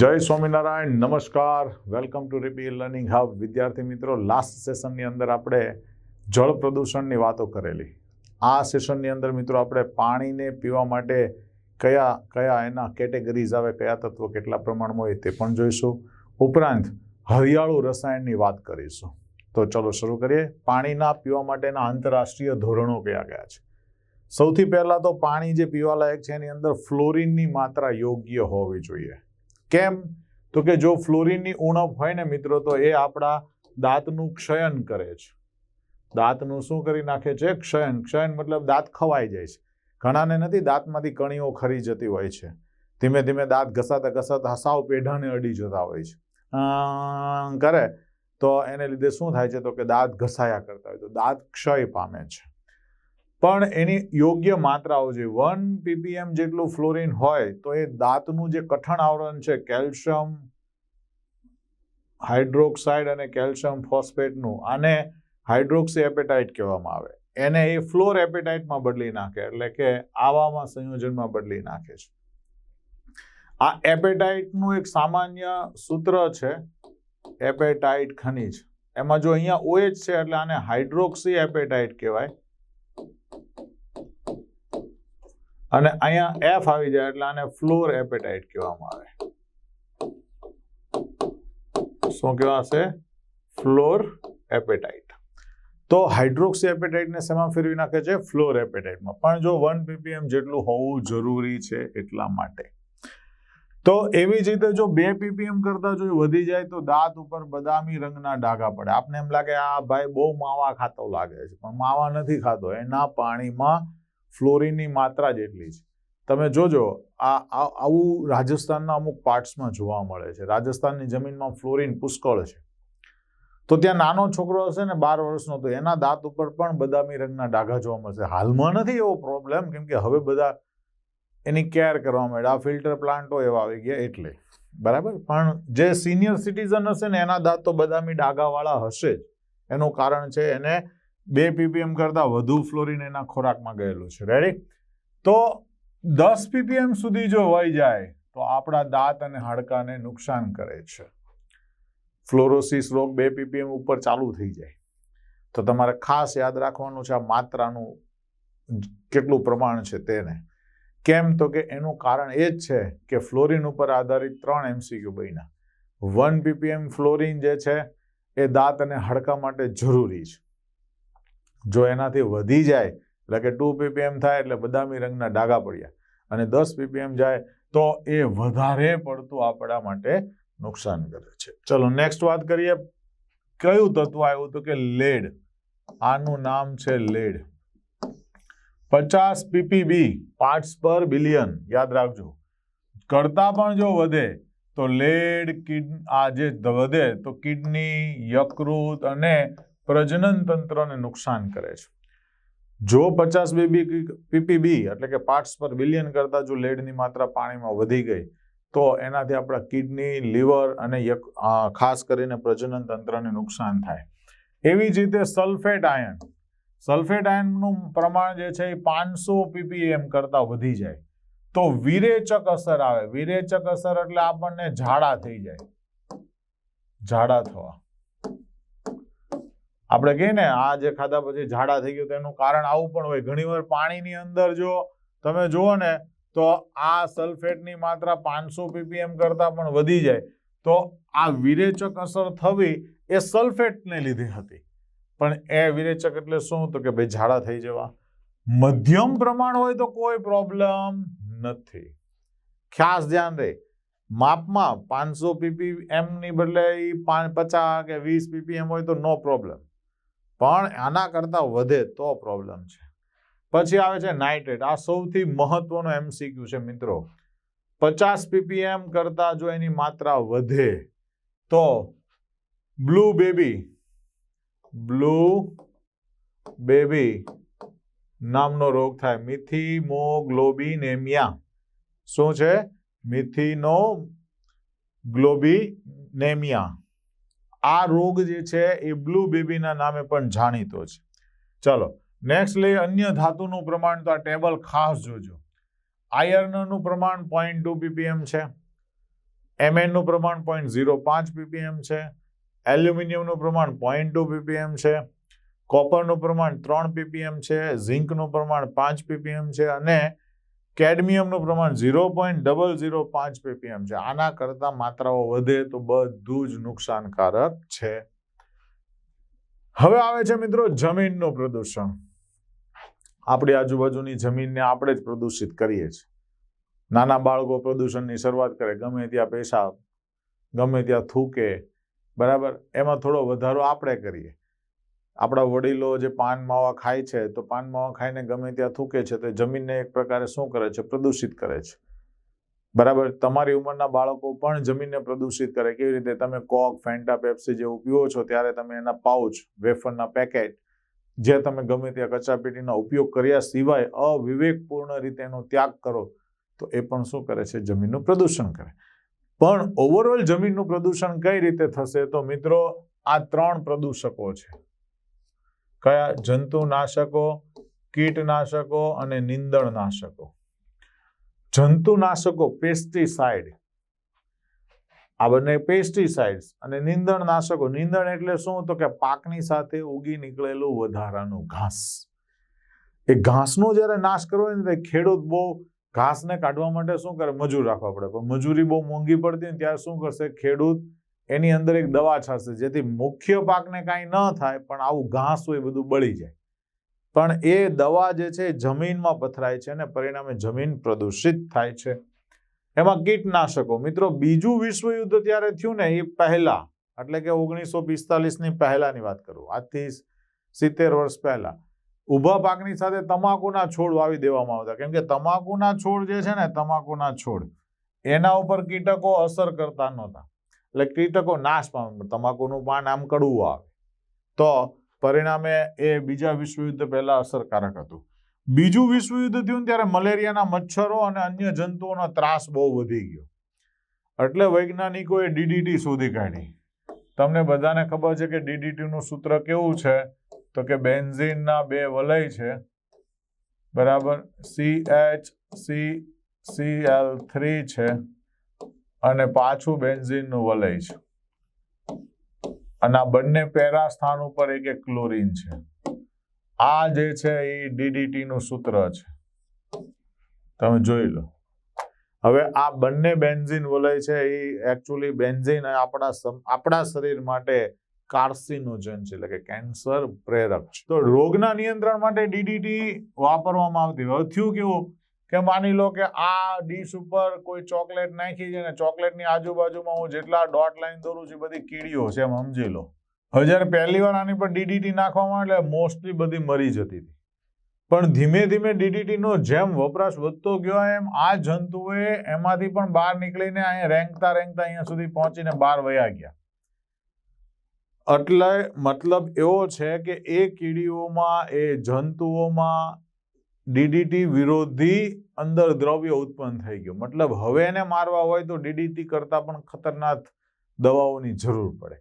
જય સ્વામિનારાયણ, નમસ્કાર. Welcome to રીપી લર્નિંગ હબ વિદ્યાર્થી મિત્રો લાસ્ટ સેશનની અંદર આપણે જળ પ્રદૂષણની વાતો કરેલી. આ સેશનની અંદર મિત્રો આપણે પાણીને પીવા માટે કયા કયા એના કેટેગરીઝ આવે, કયા તત્વો કેટલા પ્રમાણમાં હોય તે પણ જોઈશું. ઉપરાંત હરિયાળુ રસાયણની વાત કરીશું. તો ચલો શરૂ કરીએ. પાણીના પીવા માટેના આંતરરાષ્ટ્રીય ધોરણો કયા કયા છે? સૌથી પહેલાં તો પાણી જે પીવાલાયક છે, એની અંદર ફ્લોરિનની માત્રા યોગ્ય હોવી જોઈએ. કેમ? તો કે જો ફ્લોરિનની ઉણપ હોય ને મિત્રો, તો એ આપણા દાંતનું ક્ષયન કરે છે. દાંતનું શું કરી નાખે છે? ક્ષયન. ક્ષયન મતલબ દાંત ખવાઈ જાય છે. ઘણાને નથી, દાંતમાંથી કણીઓ ખરી જતી હોય છે. ધીમે ધીમે દાંત ઘસાતા ઘસાતા સાવ પેઢાને અડી જતા હોય છે. કરે. તો એને લીધે શું થાય છે? તો કે દાંત ઘસાયા કરતા હોય તો દાંત ક્ષય પામે છે. પણ એની યોગ્ય માત્રાઓ જે વન પીપીએમ જેટલું ફ્લોરિન હોય, તો એ દાંતનું જે કઠણ આવરણ છે, કેલ્શિયમ, હાઇડ્રોક્સાઇડ અને કેલ્શિયમ ફોસ્ફેટનું, આને હાઇડ્રોક્સી એપેટાઇટ કહેવામાં આવે. એને એ ફ્લોર એપેટાઇટમાં બદલી નાખે, એટલે કે આવામાં સંયોજનમાં બદલી નાખે છે. આ એપેટાઇટનું એક સામાન્ય સૂત્ર છે, એપેટાઇટ ખનિજ. એમાં જો અહીંયા ઓએચ છે, એટલે આને હાઇડ્રોક્સી એપેટાઇટ કહેવાય. અને અહીંયા એફ આવી જાય એટલે આને ફ્લોર એપેટાઇટ કહેવામાં આવે. શું કહેવાશે? ફ્લોર એપેટાઇટ તો હાઇડ્રોક્સી એપેટાઇટને શેમાં ફેરવી નાખે છે? ફ્લોર એપેટાઇટમાં પણ જો વન પીપીએમ જેટલું હોવું જરૂરી છે એટલા માટે. તો એવી જ રીતે જો બે પીપીએમ કરતા જો વધી જાય તો દાંત ઉપર બદામી રંગના ડાઘા પડે. આપને એમ લાગે, આ ભાઈ બહુ માવા ખાતો લાગે છે. પણ માવા નથી ખાતો. એના પાણીમાં ફ્લોરિનની માત્રા જેટલી છે. તમે જોજો, આ આવું રાજસ્થાનના અમુક પાર્ટ્સમાં જોવા મળે છે. રાજસ્થાનની જમીનમાં ફ્લોરિન પુષ્કળ છે. તો ત્યાં નાનો છોકરો હશે ને બાર વર્ષનો, તો એના દાંત ઉપર પણ બદામી રંગના ડાઘા જોવા મળશે. હાલમાં નથી એવો પ્રોબ્લેમ કેમ કે હવે બધા એની કેર કરવા માંડ્યા આ ફિલ્ટર પ્લાન્ટો એવા આવી ગયા એટલે. બરાબર? પણ જે સિનિયર સિટીઝન હશે ને, એના દાંત તો બદામી ડાઘાવાળા હશે જ. એનું કારણ છે એને બે પીપીએમ કરતાં વધુ ફ્લોરિન એના ખોરાકમાં ગયેલું છે. રેડી તો દસ પીપીએમ સુધી જો વહી જાય, તો આપણા દાંત અને હાડકાને નુકસાન કરે છે. ફ્લોરોસિસ રોગ બે પીપીએમ ઉપર ચાલુ થઈ જાય. તો તમારે ખાસ યાદ રાખવાનું છે આ માત્રાનું કેટલું પ્રમાણ છે તેને. કેમ? તો કે એનું કારણ એ જ છે કે ફ્લોરિન ઉપર આધારિત ત્રણ એમસીક્યુ બન્યા. વન પીપીએમ ફ્લોરિન જે છે, એ દાંત અને હાડકા માટે જરૂરી છે. જો એનાથી વધી જાય, એટલે કે ટુ પીપીએમ થાય, એટલે બદામી રંગના ડાઘા પડ્યા. અને દસ પીપીએમ જાય, તો એ વધારે પડતું આપણા માટે નુકસાન કરે છે. ચલો નેક્સ્ટ વાત કરીએ. કયું તત્વ આવ્યું હતું કે લેડ? આનું નામ છે લેડ. પચાસ પીપીબી પાર્ટ્સ પર બિલિયન યાદ રાખજો. કરતા પણ જો વધે, તો લેડ કિડ આ જે વધે, તો કિડની યકૃત અને પ્રજનન તંત્રને નુકસાન કરે છે. જો પચાસ બીબી પીપીબી, એટલે કે પાર્ટ્સ પર બિલિયન કરતાં જો લેડની માત્રા પાણીમાં વધી ગઈ, તો એનાથી આપણા કિડની લીવર અને ખાસ કરીને પ્રજનન તંત્રને નુકસાન થાય. એવી જ રીતે સલ્ફેટ આયન સલ્ફેટ આયનનું પ્રમાણ જે છે એ પાંચસો પીપીએમ કરતાં વધી જાય. તો વિરેચક અસર આવે. વિરેચક અસર એટલે આપણને ઝાડા થઈ જાય. ઝાડા થવા. આપણે કહીએ ને, આ જે ખાધા પછી ઝાડા થઈ ગયું તેનું કારણ આવું પણ હોય. ઘણીવાર પાણીની અંદર જો તમે જુઓ ને, તો આ સલ્ફેટની માત્રા પાંચસો પીપીએમ કરતાં પણ વધી જાય. તો આ વિરેચક અસર થવી એ સલ્ફેટને લીધે હતી. પણ એ વિરેચક એટલે શું? તો કે ભાઈ ઝાડા થઈ જવા. મધ્યમ પ્રમાણ હોય તો કોઈ પ્રોબ્લેમ નથી. ખાસ ધ્યાન રહે માપમાં પાંચસો પીપી એમની બદલે પચાસ કે વીસ પીપીએમ હોય તો નો પ્રોબ્લેમ પણ આના કરતાં વધે તો પ્રોબ્લેમ છે. પછી આવે છે નાઇટ્રેટ. આ સૌથી મહત્વનો એમસીક્યુ છે મિત્રો. પચાસ પીપીએમ કરતાં જો એની માત્રા વધે તો બ્લુ બેબી બ્લુ બેબી નામનો રોગ થાય. મિથિમોગ્લોબિનેમિયા. શું છે? મિથિનો ગ્લોબિનેમિયા આ રોગ જે છે એ બ્લુ બેબીના નામે પણ જાણીતો છે. ચલો, નેક્સ્ટ લઈ અન્ય ધાતુનું પ્રમાણ તો આ ટેબલ ખાસ જોજો. આયર્નનું પ્રમાણ પોઈન્ટ ટુ પીપીએમ છે. એમએનનું પ્રમાણ પોઈન્ટ ઝીરો પાંચ પીપીએમ છે. એલ્યુમિનિયમનું પ્રમાણ પોઈન્ટ ટુ પીપીએમ છે કોપરનું પ્રમાણ ત્રણ પીપીએમ છે ઝિંકનું પ્રમાણ પાંચ પીપીએમ છે અને કેડમિયમનું પ્રમાણ ઝીરો પોઈન્ટ ડબલ ઝીરો પાંચ પીપીએમ છે. આના કરતાં માત્રાઓ વધે તો બધું જ નુકસાનકારક છે. હવે આવે છે મિત્રો જમીનનું પ્રદૂષણ. આપણી આજુબાજુની જમીનને આપણે જ પ્રદૂષિત કરીએ છીએ. નાના બાળકો પ્રદૂષણની શરૂઆત કરે, ગમે ત્યાં પેશાબ, ગમે ત્યાં થૂકે બરાબર? એમાં થોડો વધારો આપણે કરીએ. આપણા વડીલો જે પાન માવા ખાય છે, તો પાન માવા ખાઈને ગમે ત્યાં થૂકે છે, તો જમીનને એક પ્રકારે શું કરે છે? પ્રદૂષિત કરે છે. બરાબર? તમારી ઉંમરના બાળકો પણ જમીનને પ્રદૂષિત કરે. કેવી રીતે? તમે કોક, ફેન્ટા, પેપ્સી જેવું પીવો છો, ત્યારે તમે એના પાઉચ, વેફરના પેકેટ, જે તમે ગમે ત્યાં કચરાપેટીનો ઉપયોગ કર્યા સિવાય અવિવેકપૂર્ણ રીતે એનો ત્યાગ કરો, તો એ પણ શું કરે છે? જમીનનું પ્રદૂષણ કરે. પણ ઓવરઓલ જમીનનું પ્રદૂષણ કઈ રીતે થશે તો મિત્રો, આ ત્રણ પ્રદૂષકો છે. કયા? જંતુનાશકો કીટનાશકો અને નિંદણનાશકો જંતુનાશકો પેસ્ટિસાઇડ આ બંને પેસ્ટિસાઇડ્સ અને નિંદણનાશકો નિંદણ એટલે શું? તો કે પાકની સાથે ઉગી નીકળેલું વધારાનું ઘાસ. એ ઘાસનો જ્યારે નાશ કરવો હોય ને ખેડૂત બહુ ઘાસને કાઢવા માટે શું કરે? મજૂર રાખવા પડે. પણ મજૂરી બહુ મોંઘી પડતી ને ત્યારે શું કરશે? ખેડૂત એની અંદર એક દવા છાંટશે. જેથી મુખ્ય પાકને કાંઈ ન થાય, પણ આવું ઘાસ હોય બધું બળી જાય. પણ એ દવા જે છે જમીનમાં પથરાય છે અને પરિણામે જમીન પ્રદૂષિત થાય છે. એમાં કીટનાશકો. મિત્રો, બીજું વિશ્વયુદ્ધ ત્યારે થયું ને, એ પહેલા. એટલે કે ઓગણીસો પિસ્તાલીસની પહેલાની વાત કરું. આજથી સિત્તેર વર્ષ પહેલા. ઊભા પાકની સાથે તમાકુના છોડ વાવી દેવામાં આવતા. કેમ કે તમાકુના છોડ જે છે ને, તમાકુના છોડ, એના ઉપર કીટકો અસર કરતા નહોતા. એટલે કીટકો નાશ પામે તમાકુનું પાન આમ કડવું આવે. તો પરિણામે એ બીજા વિશ્વયુદ્ધ પહેલા અસરકારક હતું. બીજું વિશ્વયુદ્ધ થયું ત્યારે મલેરિયાના મચ્છરો અને અન્ય જંતુઓનો ત્રાસ બહુ વધી ગયો. એટલે વૈજ્ઞાનિકોએ ડીડીટી શોધી કાઢી. તમને બધાને ખબર છે કે ડીડીટીનું સૂત્ર કેવું છે? તો કે બેન્ઝીનના બે વલય છે. બરાબર? C H C C L three છે અને પાછું બેન્ઝીનનું વલય છે. અને આ બંને પેરા સ્થાન ઉપર એક એક ક્લોરીન છે. આ જે છે એ ડીડીટીનું સૂત્ર છે. તમે જોઈ લો. હવે આ બંને બેન્ઝીન વલય છે, એ એકચ્યુઅલી બેન્ઝીન આપણા આપણા શરીર માટે કાર્સિનોજન છે, એટલે કે કેન્સર પ્રેરક છે. તો રોગના નિયંત્રણ માટે ડીડીટી વાપરવામાં આવતી હવે થયું કેવું કે માની લો કે આ ડીશ ઉપર કોઈ ચોકલેટ નાખી છે ને ચોકલેટની આજુબાજુમાં હું જેટલા ડોટ લાઈન દોરું છું બધી કીડીઓ છે, એમ સમજી લો. હવે જ્યારે પહેલી વાર આની પર ડીડીટી નાખવામાં એટલે મોસ્ટલી બધી મરી જતી હતી. પણ ધીમે ધીમે ડીડીટીનો જેમ વપરાશ વધતો ગયો એમ, આ જંતુઓએ એમાંથી પણ બહાર નીકળીને અહીંયા રેંગતા રેંગતા અહીંયા સુધી પહોંચીને બહાર વયા ગયા. એટલે મતલબ એવો છે કે એ કીડીઓમાં, એ જંતુઓમાં ડીડીટી વિરોધી અંદર દ્રવ્ય ઉત્પન્ન થઈ ગયું. મતલબ હવે એને મારવા હોય તો ડીડીટી કરતાં પણ ખતરનાક દવાઓની જરૂર પડે.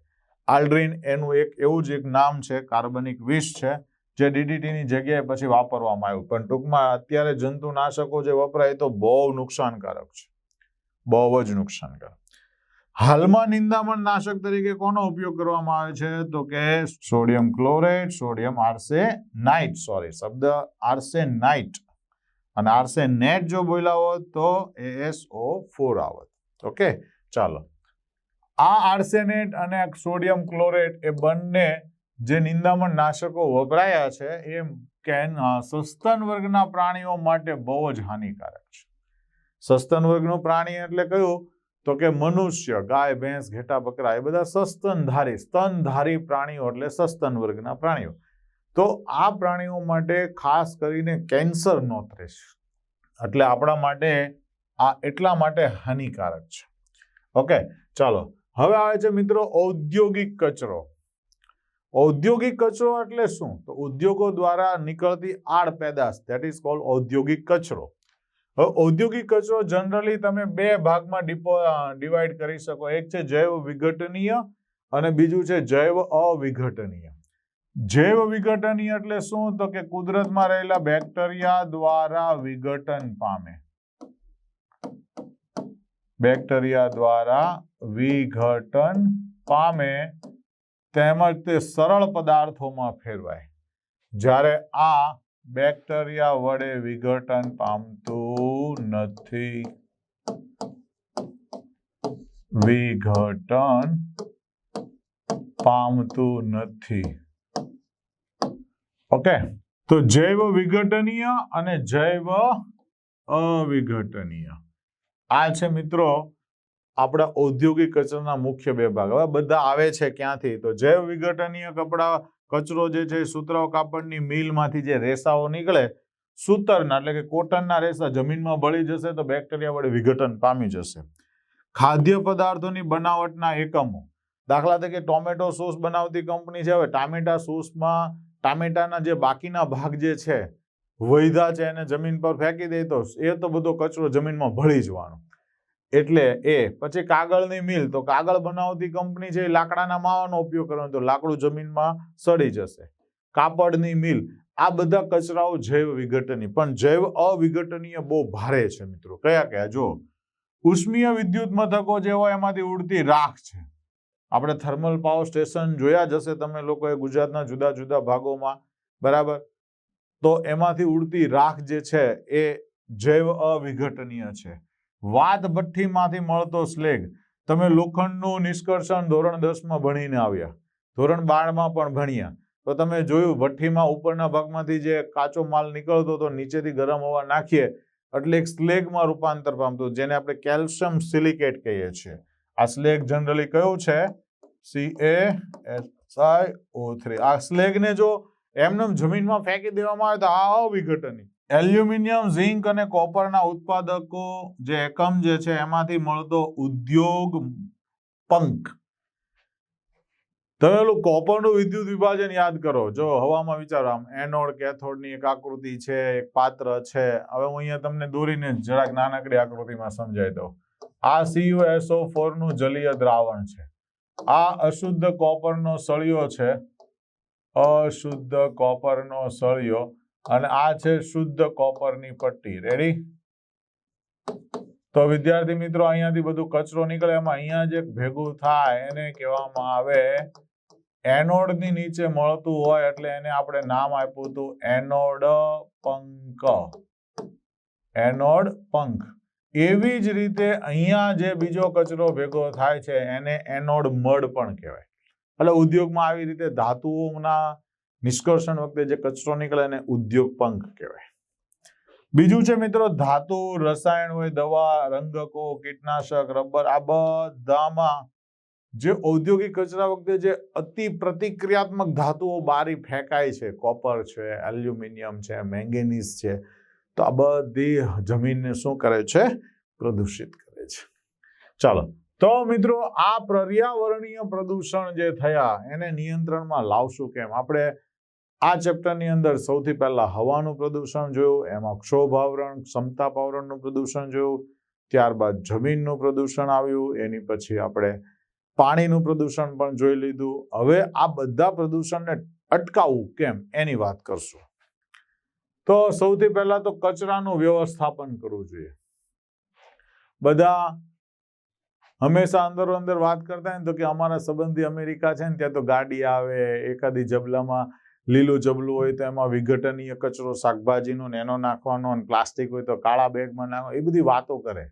આલ્ડ્રીન એનું એક એવું જ એક નામ છે, કાર્બનિક વિષ છે, જે ડીડીટીની જગ્યાએ પછી વાપરવામાં આવ્યું. પણ ટૂંકમાં અત્યારે જંતુનાશકો જે વપરાય તો બહુ નુકસાનકારક છે. બહુ જ નુકસાનકારક. હાલમાં નિંદામણ નાશક તરીકે કોનો ઉપયોગ કરવામાં આવે છે? તો કે sodium chlorate sodium arsenite sorry શબ્દ આર્સેનાઇટ અને આર્સેનેટ જો બોલ્યા હોત તો એએસઓ ફોર આવત. ઓકે, ચાલો. આ આર્સેનેટ અને સોડિયમ ક્લોરેટ એ બંને જે નિંદામણ નાશકો વપરાયા છે, એ કેન સસ્તન વર્ગના પ્રાણીઓ માટે બહુ જ હાનિકારક છે. સસ્તન વર્ગનું પ્રાણી એટલે કયું? તો કે મનુષ્ય, ગાય, ભેંસ, ઘેટા, બકરા, એ બધા સસ્તનધારી, સ્તનધારી પ્રાણીઓ એટલે સસ્તન વર્ગના પ્રાણીઓ. તો આ પ્રાણીઓ માટે ખાસ કરીને કેન્સર નો છે એટલે આપણા માટે આ એટલા માટે હાનિકારક છે. ઓકે, ચાલો. હવે આવે છે મિત્રો ઔદ્યોગિક કચરો. ઔદ્યોગિક કચરો એટલે શું? તો ઉદ્યોગો દ્વારા નીકળતી આડ પેદાશ ધેટ ઇઝ કોલ્ડ ઔદ્યોગિક કચરો. હવે ઔદ્યોગિક કચરો જનરલી તમે બે ભાગમાં ડિપો ડિવાઈડ કરી શકો. એક છે જૈવ વિઘટનીય અને બીજું છે જૈવ અવિઘટનીય. જૈવ વિઘટનીય એટલે શું? તો કે કુદરતમાં રહેલા બેક્ટેરિયા દ્વારા વિઘટન પામે. બેક્ટેરિયા દ્વારા વિઘટન પામે. તેમજ તે સરળ પદાર્થોમાં ફેરવાય. જ્યારે આ બેક્ટેરિયા વડે વિઘટન પામતું નથી. વિઘટન પામતું નથી. ઓકે, તો જૈવ વિઘટનીય અને જૈવ અવિઘટનીય. આ છે મિત્રો આપણા ઔદ્યોગિક કચરાના મુખ્ય બે ભાગ. હવે બધા આવે છે ક્યાંથી? તો જૈવ વિઘટનીય કપડા કચરો જે છે સુતરાઉ કાપડની મિલમાંથી જે રેસાઓ નીકળે, સૂતરના એટલે કે કોટનના રેસા જમીનમાં ભળી જશે તો બેક્ટેરિયા વડે વિઘટન પામી જશે. ખાદ્ય પદાર્થોની બનાવટના એકમો. દાખલા તરીકે ટોમેટો સોસ બનાવતી કંપની છે. હવે ટામેટા સોસમાં ટામેટાના જે બાકીના ભાગ જે છે, વૈધા છે એને જમીન પર ફેંકી દે તો એ તો બધો કચરો જમીનમાં ભળી જવાનો. એટલે એ, પછી કાગળની મિલ. તો કાગળ બનાવતી કંપની છે એ લાકડાના માવાનો ઉપયોગ કરવાનો. તો લાકડું જમીનમાં સડી જશે. કાપડની મિલ. આ બધા કચરાઓ જૈવ વિઘટનીય પણ જૈવ અવિઘટનીય બહુ ભારે છે મિત્રો. કયા કયા? જો, ઉષ્મીય વિદ્યુત મથકો જે હોય એમાંથી ઉડતી રાખ છે. આપણે થર્મલ પાવર સ્ટેશન જોયા જ હશે તમે લોકોએ ગુજરાતના જુદા જુદા ભાગોમાં. બરાબર? તો એમાંથી ઉડતી રાખ જે છે એ જૈવ અવિઘટનીય છે. વાત ભઠ્ઠીમાંથી મળતો સ્લેગ. તમે લોખંડનું નિષ્કર્ષણ ધોરણ દસમાં ભણીને આવ્યા. ધોરણ બારમાં પણ ભણ્યા. તો તમે જોયું, ભઠ્ઠીમાં ઉપરના ભાગમાંથી જે કાચો માલ નીકળતો તો નીચેથી ગરમ હવા નાખીએ એટલે એક સ્લેગમાં રૂપાંતર પામતું, જેને આપણે કેલ્શિયમ સિલિકેટ કહીએ છીએ. આ સ્લેગ જનરલી કયું છે? C A S I O three આ સ્લેગને જો એમને જમીનમાં ફેંકી દેવામાં આવે તો આ અવિઘટની એલ્યુમિનિયમ, ઝિંક અને કોપરના ઉત્પાદકો જે એકમ જે છે એમાંથી મળતો ઉદ્યોગ પંખ. તમે કોપરનું વિદ્યુત વિભાજન યાદ કરો. જો હવામાં વિચારો, આમ એનોડ, કેથોડની એક આકૃતિ છે, એક પાત્ર છે. હવે હું અહીંયા તમને દોરીને જરાક નાનકડી આકૃતિમાં સમજાવી દઉં. આ સીયુએસઓ ફોરનું જલીય દ્રાવણ છે. આ અશુદ્ધ કોપરનો સળિયો છે. અશુદ્ધ કોપરનો સળિયો. અને આ છે શુદ્ધ કોપરની પટ્ટી. રેડી તો વિદ્યાર્થી મિત્રો, અહીંયાથી બધું કચરો નીકળે. એમાં અહીંયા જે ભેગું થાય, એને કહેવામાં આવે એનોડની નીચે મળતું હોય એટલે એને આપણે નામ આપ્યું હતું એનોડ પંખ એનોડ પંખ એવી જ રીતે અહીંયા જે બીજો કચરો ભેગો થાય છે, એને એનોડ મડ પણ કહેવાય. એટલે ઉદ્યોગમાં આવી રીતે ધાતુઓના નિષ્કર્ષણ વખતે જે કચરો નીકળે એને ઉદ્યોગ પંખ કહેવાય. બીજું છે મિત્રો, ધાતુ, રસાયણ હોય, દવા, રંગકો, કીટનાશક, રબર, આ બધામાં જે ઔદ્યોગિક કચરા વખતે જે અતિ પ્રતિક્રિયાત્મક ધાતુઓ બારી ફેંકાય છે, કોપર છે, એલ્યુમિનિયમ છે, મેંગેનીઝ છે, તો આ બધી જમીનને શું કરે છે? પ્રદૂષિત કરે છે. ચાલો, તો મિત્રો, આ પર્યાવરણીય પ્રદૂષણ જે થયા, એને નિયંત્રણમાં લાવશું કેમ? આપણે આ ચેપ્ટરની અંદર સૌથી પહેલા હવાનું પ્રદૂષણ જોયું, એમાં ક્ષોભ આવરણ ક્ષમતા આવરણનું પ્રદૂષણ જોયું, ત્યારબાદ જમીનનું પ્રદૂષણ આવ્યું, એની પછી આપણે પાણીનું પ્રદૂષણ પણ જોઈ લીધું. હવે આ બધા પ્રદૂષણને અટકાવવું કેમ એની વાત કરશું. તો સૌથી પહેલા તો કચરાનું વ્યવસ્થાપન કરવું જોઈએ. બધા હંમેશા અંદરો અંદર વાત કરતા હોય ને તો કે અમારા સંબંધી અમેરિકા છે ને, ત્યાં તો ગાડી આવે, એકાદી જબલામાં લીલું જબલું હોય તો એમાં વિઘટનીય કચરો, શાકભાજીનો નેનો નાખવાનો અને પ્લાસ્ટિક હોય તો કાળા બેગમાં નાખવાનો એ બધી વાતો કરે.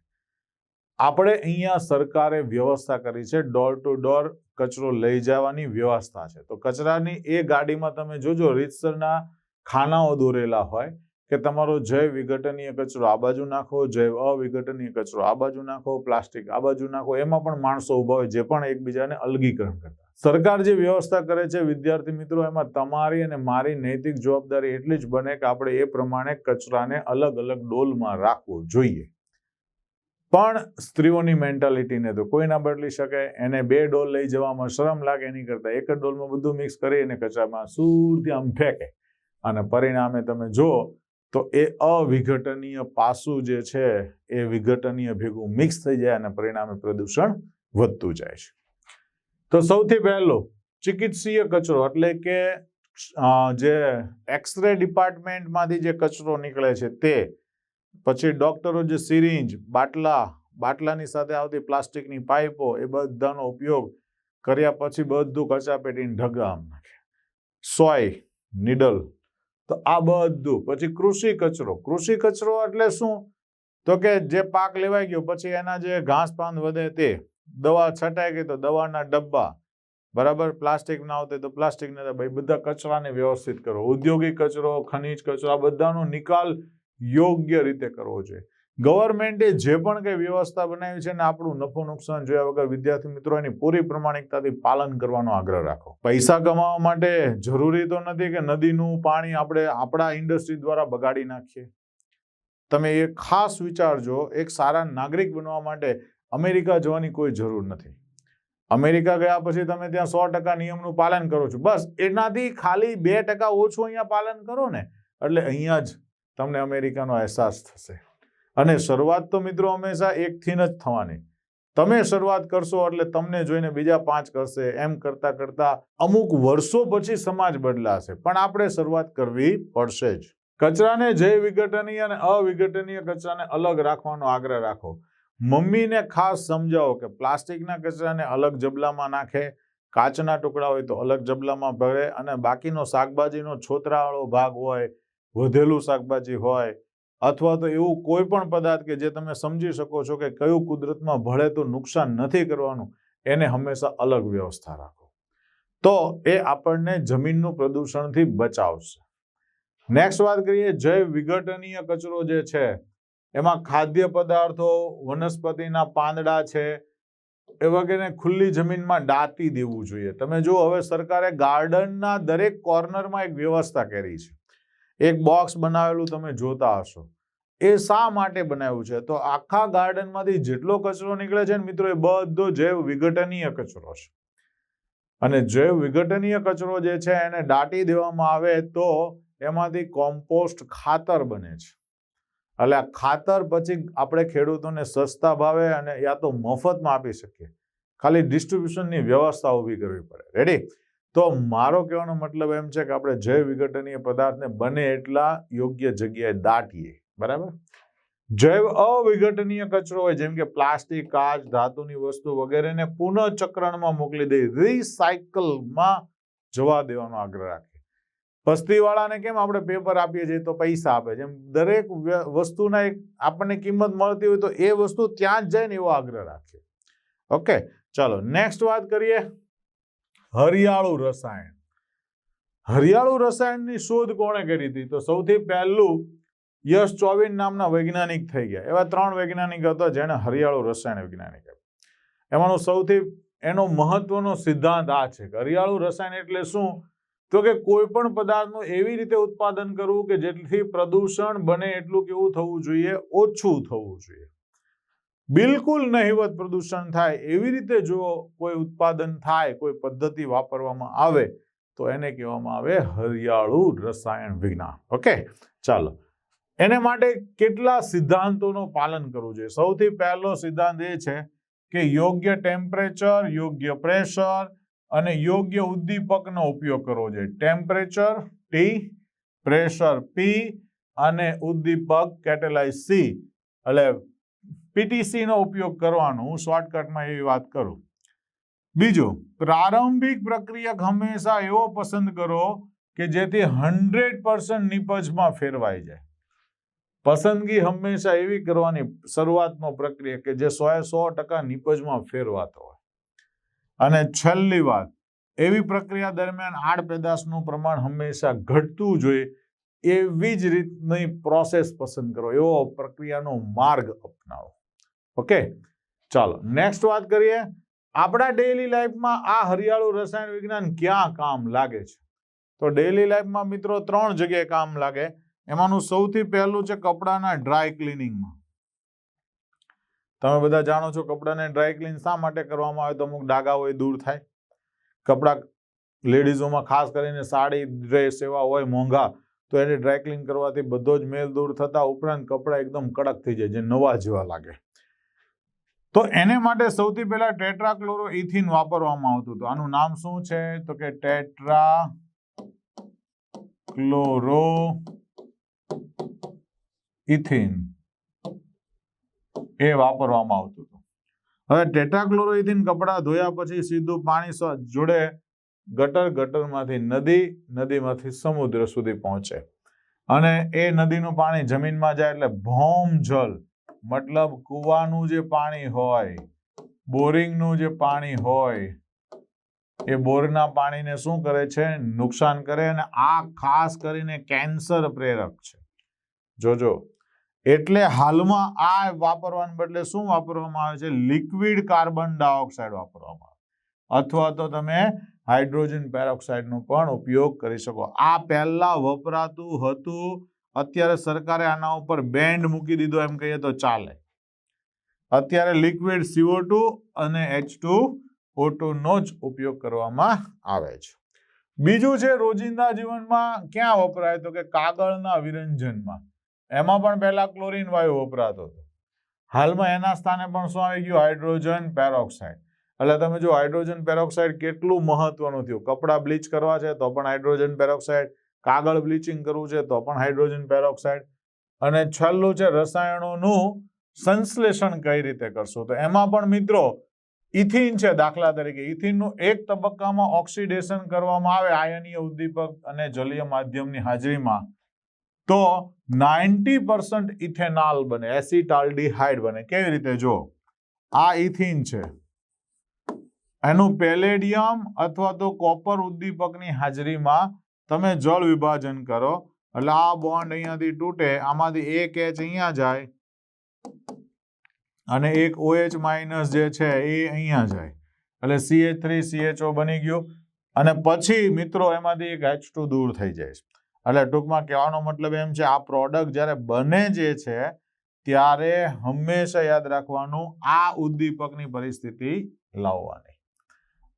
આપણે અહીંયા સરકારે વ્યવસ્થા કરી છે, ડોર ટુ ડોર કચરો લઈ જવાની વ્યવસ્થા છે. તો કચરાની એ ગાડીમાં તમે જોજો, રીતસરના ખાનાઓ દોરેલા હોય કે તમારો જય વિઘટનીય કચરો, આ બાજુ નાખો, જય અવિઘટનીય કચરો, આ બાજુ નાખો, પ્લાસ્ટિક, આ બાજુ નાખો, એમાં પણ માણસો ઊભા હોય, જે પણ એકબીજાને અલગીકરણ કરતા સરકાર જે વ્યવસ્થા કરે છે, વિદ્યાર્થી મિત્રો, એમાં તમારી અને મારી નૈતિક જવાબદારી એટલી જ બને કે આપણે એ પ્રમાણે કચરાને અલગ અલગ ડોલમાં રાખવો જોઈએ. પણ સ્ત્રીઓની મેન્ટાલિટીને તો કોઈ ના બદલી શકે. એને બે ડોલ લઈ જવામાં શરમ લાગે, એની કરતાં એક જ ડોલમાં બધું મિક્સ કરી અને કચરામાં સૂરથી આમ ફેંકે. અને પરિણામે તમે જો તો એ અવિઘટનીય પાસું જે છે, એ વિઘટનીય ભેગું મિક્સ થઈ જાય અને પરિણામે પ્રદૂષણ વધતું જાય છે. તો સૌથી પહેલો ચિકિત્સીય કચરો એટલે કે જે એક્સરે ડિપાર્ટમેન્ટમાંથી જે કચરો નીકળે છે તે. પછી ડોક્ટરો જે સિરિંજ, બાટલા, બાટલાની સાથે આવતી પ્લાસ્ટિકની પાઇપો એ બધાનો ઉપયોગ કર્યા પછી બધું કચરાપેટીને ઢગામ નાખે સોય, નીડલ, તો આ બધું. પછી કૃષિ કચરો. કૃષિ કચરો એટલે શું? તો કે જે પાક લેવાઈ ગયો, પછી એના જે ઘાસ પાન વધે તે દવા છટાઈ ગઈ તો દવાના ડબ્બા, બરાબર? પ્લાસ્ટિક ના આવતે તો પ્લાસ્ટિક ના ભાઈ બધા કચરાને વ્યવસ્થિત કરો. ઔદ્યોગિક કચરો, ખનિજ કચરો, આ બધાનો નિકાલ યોગ્ય રીતે કરવો જોઈએ. ગવર્મેન્ટે જે પણ કંઈ વ્યવસ્થા બનાવી છે ને આપણું નફો નુકસાન જોયા વગર વિદ્યાર્થી મિત્રો એની પૂરી પ્રમાણિકતાથી પાલન કરવાનો આગ્રહ રાખો. પૈસા કમાવા માટે જરૂરી તો નથી કે નદીનું પાણી આપણે આપણા ઇન્ડસ્ટ્રી દ્વારા બગાડી નાખીએ. તમે એ ખાસ વિચારજો, એક સારા નાગરિક બનવા માટે અમેરિકા જવાની કોઈ જરૂર નથી. અમેરિકા ગયા પછી તમે ત્યાં સો ટકા નિયમનું પાલન કરો છો. બસ, એનાથી ખાલી બે ટકા ઓછું અહીંયા પાલન કરો ને, એટલે અહીંયા જ તમને અમેરિકાનો અહેસાસ થશે. અને શરૂઆત તો મિત્રો હંમેશા એકથી જ થવાની. તમે શરૂઆત કરશો એટલે તમને જોઈને બીજા પાંચ કરશે. એમ કરતા કરતા અમુક વર્ષો પછી સમાજ બદલાશે. પણ આપણે શરૂઆત કરવી પડશે જ. કચરાને જે વિઘટનીય અને અવિઘટનીય કચરાને અલગ રાખવાનો આગ્રહ રાખો. મમ્મીને ખાસ સમજાવો કે પ્લાસ્ટિકના કચરાને અલગ જબલામાં નાખે, કાચના ટુકડા હોય તો અલગ જબલામાં ભરે અને બાકીનો શાકભાજીનો છોતરાવાળો ભાગ હોય, વધેલું શાકભાજી હોય અથવા તો એવું કોઈ પણ પદાર્થ કે જે તમે સમજી શકો છો કે કયું કુદરતમાં ભળે તો નુકસાન નથી કરવાનું, એને હંમેશા અલગ વ્યવસ્થા રાખો. તો એ આપણને જમીનનું પ્રદૂષણથી બચાવશે. નેક્સ્ટ વાત કરીએ, જૈવ વિઘટનીય કચરો જે છે એમાં ખાદ્ય પદાર્થો, વનસ્પતિના પાંદડા છે, એ વગેરે ખુલ્લી જમીનમાં દાટી દેવું જોઈએ. તમે જો હવે સરકારે ગાર્ડનના દરેક કોર્નરમાં એક વ્યવસ્થા કરી છે. એક બોક્સ બનાવેલું તમે જોતા હશો. એ શા માટે બનાવ્યું છે? તો આખા ગાર્ડનમાંથી જેટલો કચરો નીકળે છે મિત્રો, એ બધો જૈવ વિઘટનીય કચરો છે. અને જૈવ વિઘટનીય કચરો જે છે એને દાટી દેવામાં આવે તો એમાંથી કોમ્પોસ્ટ ખાતર બને છે. એટલે આ ખાતર પછી આપણે ખેડૂતોને સસ્તા ભાવે અને યા તો મફતમાં આપી શકીએ. ખાલી ડિસ્ટ્રીબ્યુશનની વ્યવસ્થા ઊભી કરવી પડે. રેડી તો મારો કહેવાનો મતલબ એમ છે કે આપણે જૈવ વિઘટનીય પદાર્થને બને એટલા યોગ્ય જગ્યાએ દાટીએ. બરાબર? જૈવ અવિઘટનીય કચરો હોય, જેમ કે પ્લાસ્ટિક, કાચ, ધાતુની વસ્તુ વગેરેને પુનઃચક્રણમાં મોકલી દઈ રિસાયકલમાં જવા દેવાનો આગ્રહ રાખે. પસ્તીવાળાને કેમ આપણે પેપર આપીએ છીએ? તો પૈસા આપે જેમ દરેક વ્ય- વસ્તુના એક આપણને કિંમત મળતી હોય તો એ વસ્તુ ત્યાં જ જાય ને એવો આગ્રહ રાખીએ. ઓકે, ચાલો નેક્સ્ટ વાત કરીએ. હરિયાળું રસાયણ. હરિયાળું રસાયણની શોધ કોણે કરી હતી? તો સૌથી પહેલું યશ ચોવીન નામના વૈજ્ઞાનિક થઈ ગયા. એવા ત્રણ વૈજ્ઞાનિક હતા જેણે હરિયાળું રસાયણ વૈજ્ઞાનિક એમાંનો સૌથી, એનો મહત્વનો સિદ્ધાંત આ છે કે હરિયાળું રસાયણ એટલે શું? તો કે કોઈ પણ પદાર્થનું એવી રીતે ઉત્પાદન કરવું કે જેથી પ્રદૂષણ બને એટલું કેવું થવું જોઈએ, ઓછું થવું જોઈએ. બિલકુલ નહિવત પ્રદૂષણ થાય, એવી રીતે જો કોઈ ઉત્પાદન થાય, કોઈ પદ્ધતિ વાપરવામાં આવે, તો એને કહેવામાં આવે હરિયાળું રસાયણ વિજ્ઞાન. ઓકે, ચાલો. એને માટે કેટલા સિદ્ધાંતોનું પાલન કરવું જોઈએ? સૌથી પહેલો સિદ્ધાંત એ છે કે યોગ્ય ટેમ્પરેચર, યોગ્ય પ્રેશર અને યોગ્ય ઉદ્દીપકનો ઉપયોગ કરવો જોઈએ. ટેમ્પરેચર ટી પ્રેશર પી અને ઉદ્દીપક કેટેલાઇઝ સી એટલે પીટીસીનો ઉપયોગ કરવાનો, હું શોર્ટકટમાં એવી વાત કરું. બીજું, પ્રારંભિક પ્રક્રિયક હંમેશા એવો પસંદ કરો કે જેથી હંડ્રેડ પર્સન્ટ નિપજમાં ફેરવાઈ જાય. પસંદગી હંમેશા એવી કરવાની શરૂઆતનો પ્રક્રિયા કે જે સો સો ટકા નિપજમાં ફેરવાતો હોય. અને છેલ્લી વાત, એવી પ્રક્રિયા દરમિયાન આડ પેદાશનું પ્રમાણ હંમેશા ઘટતું જોઈએ, એવી જ રીતની પ્રોસેસ પસંદ કરો, એવો પ્રક્રિયાનો માર્ગ અપનાવો. ઓકે ચાલો નેક્સ્ટ વાત કરીએ. આપણા ડેઈલી લાઈફમાં આ હરિયાળું રસાયણ વિજ્ઞાન ક્યાં કામ લાગે છે? તો ડેઈલી લાઈફમાં મિત્રો ત્રણ જગ્યાએ કામ લાગે. એમાંનું સૌથી પહેલું છે કપડાના ડ્રાય ક્લિનિંગમાં તમે બધા જાણો છો કપડાને ડ્રાય ક્લીન શા માટે કરવામાં આવે તો અમુક ડાઘા હોય દૂર થાય. કપડાં લેડીઝોમાં ખાસ કરીને સાડી ડ્રેસ એવા હોય મોંઘા, તો એને ડ્રાય ક્લીન કરવાથી બધો જ મેલ દૂર થતા ઉપરાંત કપડાં એકદમ કડક થઈ જાય, જે નવા જેવા લાગે. તો એને માટે સૌથી પહેલા ટેટ્રાક્લોરો ઇથિન વાપરવામાં આવતું હતું. આનું નામ શું છે? તો કે ટેટ્રા ક્લોરો ઇથિન એ વાપરવામાં આવતું હતું. હવે ટેટાક્લોરોઇથિન કપડાં ધોયા પછી સીધું પાણી જોડે ગટર ગટરમાંથી નદી, નદીમાંથી સમુદ્ર સુધી પહોંચે. અને એ નદીનું પાણી જમીનમાં જાય એટલે ભૌમ જલ, મતલબ કૂવાનું જે પાણી હોય, બોરિંગનું જે પાણી હોય, એ બોરના પાણીને શું કરે છે? નુકસાન કરે અને આ ખાસ કરીને કેન્સર પ્રેરક છે. જોજો એટલે હાલમાં આ વાપરવાને બદલે શું વાપરવામાં આવે છે? લિક્વિડ કાર્બન ડાયોક્સાઇડ વાપરવામાં આવે. અથવા તો તમે હાઇડ્રોજન પેરોક્સાઇડનો પણ ઉપયોગ કરી શકો. આ પહેલાં વપરાતું હતું. અત્યારે સરકારે આના ઉપર બેન્ડ મૂકી દીધો. એમ કહીએ તો ચાલે. અત્યારે લિક્વિડ સીઓ અને એચ ટુ જ ઉપયોગ કરવામાં આવે છે. બીજું છે રોજિંદા જીવનમાં ક્યાં વપરાય? તો કે કાગળના વિરંજનમાં. એમાં પણ પહેલાં ક્લોરીન વાયુ વપરાતો હતો. હાલમાં એના સ્થાને પણ શું આવી ગયું? Hydrogen peroxide. એટલે તમે જો હાઇડ્રોજન પેરોક્સાઇડ કેટલું મહત્વનું થયું? કપડાં બ્લીચ કરવા છે તો પણ હાઇડ્રોજન પેરોક્સાઇડ. કાગળ બ્લીચિંગ કરવું છે તો પણ હાઇડ્રોજન પેરોક્સાઇડ. અને છેલ્લું છે રસાયણોનું સંશ્લેષણ કઈ રીતે કરશું? તો એમાં પણ મિત્રો ઇથિન છે દાખલા તરીકે. ઇથિનનું એક તબક્કામાં ઓક્સિડેશન કરવામાં આવે, આયનીય ઉદ્દીપક અને જલીય માધ્યમની હાજરીમાં. તો નાઇન્ટી પર્સન્ટ ઇથેનોલ બને, એસિટાલ્ડીહાઇડ બને. કેવી રીતે? જો, આ ઇથિન છે. એનું પેલેડિયમ અથવા તો કોપર ઉદ્દીપકની હાજરીમાં તમે જળ વિભાજન કરો. એટલે આ બોન્ડ અહીંયાથી તૂટે, આમાંથી એક એચ અહીંયા જાય અને એક ઓએચ માઇનસ જે છે એ અહીંયા જાય. એટલે સીએચ થ્રી સીએચઓ બની ગયું. અને પછી મિત્રો, એમાંથી એક H2 દૂર થઈ જાય છે. એટલે ટૂંકમાં કહેવાનો મતલબ એમ છે, આ પ્રોડક્ટ જ્યારે બને જે છે, ત્યારે હંમેશા યાદ રાખવાનું આ ઉદ્દીપકની પરિસ્થિતિ લાવવાની.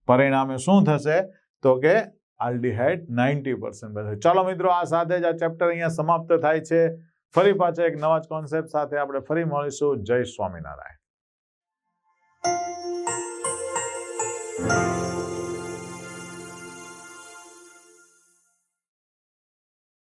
પરિણામે શું થશે? તો કે આલ્ડીહાઇડ નાઇન્ટી પર્સન્ટ બનશે ચાલો મિત્રો, આ સાથે જ આ ચેપ્ટર અહીંયા સમાપ્ત થાય છે. ફરી પાછા એક નવા જ કોન્સેપ્ટ સાથે આપણે ફરી મળીશું. જય સ્વામિનારાયણ.